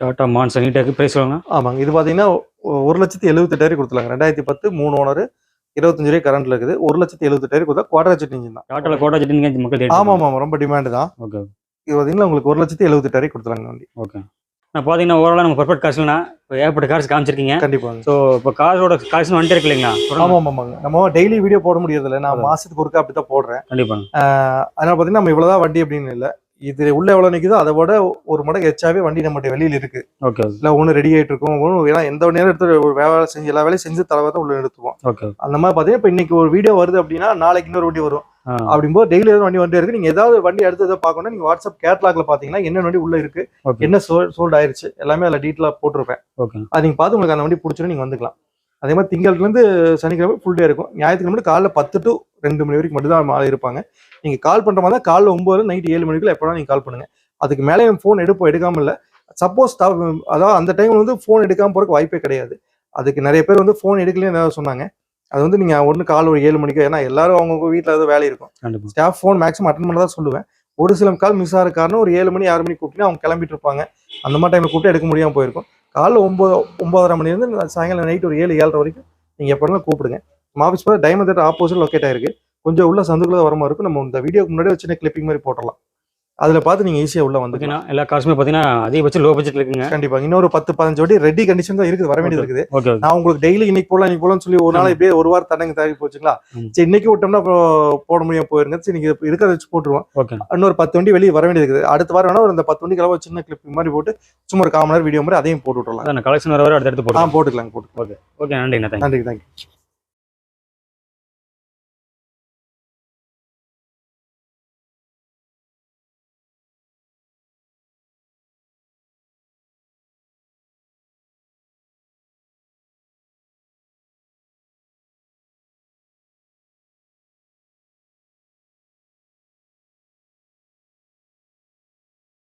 டாட்டா மான்சா நீட்டாக்கு ப்ரைஸ் சொல்லுங்க. ஆமாங்க. இது பாத்தீங்கன்னா ஒ- ஒரு லட்சத்தி எழுபத்தெட்டாயிரம் கொடுத்துலாங்க ரெண்டாயிரத்தி பத்து மூணு ஓனர் இருபத்தஞ்சு ரூபாய் கரண்ட்ல இருக்குது. ஒரு லட்சத்தி எழுபத்தெட்டாயிரம் கொடுத்தா குவாட்ராஜெட் இன்ஜின் தான். டாட்டாவில் கோட்டாச்சிட்டு நீங்கள் மக்கள் தேடி ஆமா ஆமா ரொம்ப டிமாண்ட் தான். ஓகே. இது பாத்தீங்கன்னா உங்களுக்கு ஒரு லட்சத்தி எழுபத்தெட்டாயிரம் கொடுத்துலாங்க வண்டி. ஓகே. நான் பார்த்தீங்கன்னா ஓவராலாக நம்ம பர்ஃபெக்ட் காசுலனா இப்போ ஏகப்பட்ட கார்ஸ் காமிச்சிருக்கீங்க. கண்டிப்பாங்க. ஸோ இப்போ காரோட காசு வந்துட்டு இருக்கு இல்லைங்களா? ஆமா ஆமாங்க. நம்ம டெய்லி வீடியோ போட முடியறது இல்ல நான் மாசத்துக்கு ஒருக்கா அப்படித்தான் போடுறேன். கண்டிப்பாங்க. ஆஹ் அதனால பாத்தீங்கன்னா நம்ம இவ்வளவுதான் வண்டி அப்படின்னு இல்ல. இது உள்ள எவ்வளவு நிக்குதோ அதை விட ஒரு மடங்கு எச்சாவே வண்டி நம்மகிட்ட வெளியில இருக்கு. ஓகே இல்ல ஒண்ணு ரெடி ஆயிட்டு இருக்கும். ஏன்னா எந்த நேரம் எடுத்து ஒரு வேலை செஞ்சு எல்லா வேலையும் செஞ்சு தலைவா தான் உள்ள நிறுத்துவோம். அந்த மாதிரி பாத்தீங்கன்னா இப்ப இன்னைக்கு ஒரு வீடியோ வருது அப்படின்னா நாளைக்கு இன்னொரு வண்டி வரும். ஆ. அப்படிங்கும்போது டெய்லி ஏதாவது வண்டி வந்துட்டே இருக்கு. நீங்க ஏதாவது வண்டி அடுத்து எதாவது பார்க்கணும்னா நீங்க வாட்ஸ்அப் கேட்லாக்ல பாத்தீங்கன்னா என்ன வண்டி உள்ள இருக்கு என்ன சோல்ட் ஆயிருச்சு எல்லாமே அதுல டீட்டெயிலா போட்டிருப்பேன். அது நீங்க பார்த்து உங்களுக்கு அந்த வண்டி பிடிச்சிடும் நீங்க வந்துக்கலாம். அதே மாதிரி திங்கள்ல இருந்து சனிக்கிழமை ஃபுல் டே இருக்கும். ஞாயிற்றுக்கிழமை காலைல பத்து டு ரெண்டு மணி வரைக்கும் மட்டும் தான் மாலை இருப்பாங்க. நீங்க கால் பண்ற மாதிரி தான் காலைல ஒன்பது நைட் ஏழு மணிக்குள்ள எப்போ நீங்க கால் பண்ணுங்க. அதுக்கு மேலே ஃபோன் எடுப்போம் எடுக்காம இல்ல. சப்போஸ் அதாவது அந்த டைம்ல வந்து ஃபோன் எடுக்காம போறதுக்கு வாய்ப்பே கிடையாது. அதுக்கு நிறைய பேர் வந்து ஃபோன் எடுக்கலன்னு ஏதாவது சொன்னாங்க. அது வந்து நீங்க ஒன்று கால் ஒரு ஏழு மணிக்கு ஏன்னா எல்லாரும் அவங்கவுங்க வீட்டில் ஏதாவது வேலை இருக்கும். ஸ்டாஃப் ஃபோன் மேக்ஸிமம் அட்டன் பண்ண தான் சொல்லுவேன். ஒரு சில கால் மிஸ் ஆகிற காரணம் ஒரு ஏழு மணி ஆறு மணி கூப்பிட்டு அவங்க கிளம்பிட்டு இருப்பாங்க. அந்த மாதிரி டைமில் கூப்பிட்டு எடுக்க முடியாமல் போயிருக்கும். காலைல ஒம்பது ஒம்பதரை மணிலேருந்து சாயங்காலம் நைட் ஒரு ஏழு ஏழரை வரைக்கும் நீங்கள் எப்போ கூப்பிடுங்க. நம்ம ஆஃபீஸ் பார்த்தா டைமண்ட் தேட்டர் ஆப்போசிட் லொக்கேட் ஆயிருக்கு. கொஞ்சம் உள்ள சந்துக்குள்ளே வர மாதிரி இருக்கும். நம்ம இந்த வீடியோக்கு முன்னாடி ஒரு சின்ன கிளிப்பிங் மாதிரி போட்டுடலாம் அதில் பார்த்து நீங்கள் ஈஸியாக உள்ள வந்து எல்லா காசுமே பார்த்தீங்கன்னா அதிகபட்சம் லோ பட்ஜெட் இருக்குங்க. கண்டிப்பா. இன்னொரு பத்து பதினஞ்சு வண்டி ரெடி கண்டிஷன் தான் இருக்குது வர வேண்டியது இருக்குது. ஓகே ஓகே நான் உங்களுக்கு டெய்லி இன்னைக்கு போலாம் இன்னைக்கு போலாம்னு சொல்லி ஒரு நாள் இப்படியே ஒரு வாரம் தடங்க தாவி போச்சுங்களா. சரி இன்னைக்கு விட்டோம்னா போட முடியாம போயிருங்க. சரி நீங்க இருக்கிறத வச்சு போட்டுருவோம். ஓகே இன்னொரு பத்து வண்டி வெளியே வர வேண்டியது இருக்குது. அடுத்த வாரம் வேணா ஒரு இந்த பத்து வண்டி கிளம்ப சின்ன கிளிப் மாதிரி போட்டு சும்மா ஒரு காமன் நேரம் வீடியோ மாதிரி அதையும் போட்டு விட்டுறலாம். அதான் கலெக்ஷன் வர வர அடுத்து போடுறோம் போட்டுக்கலாம். போட்டு ஓகே நன்றிண்ணா தேங்க்யூ நன்றி தேங்க்யூ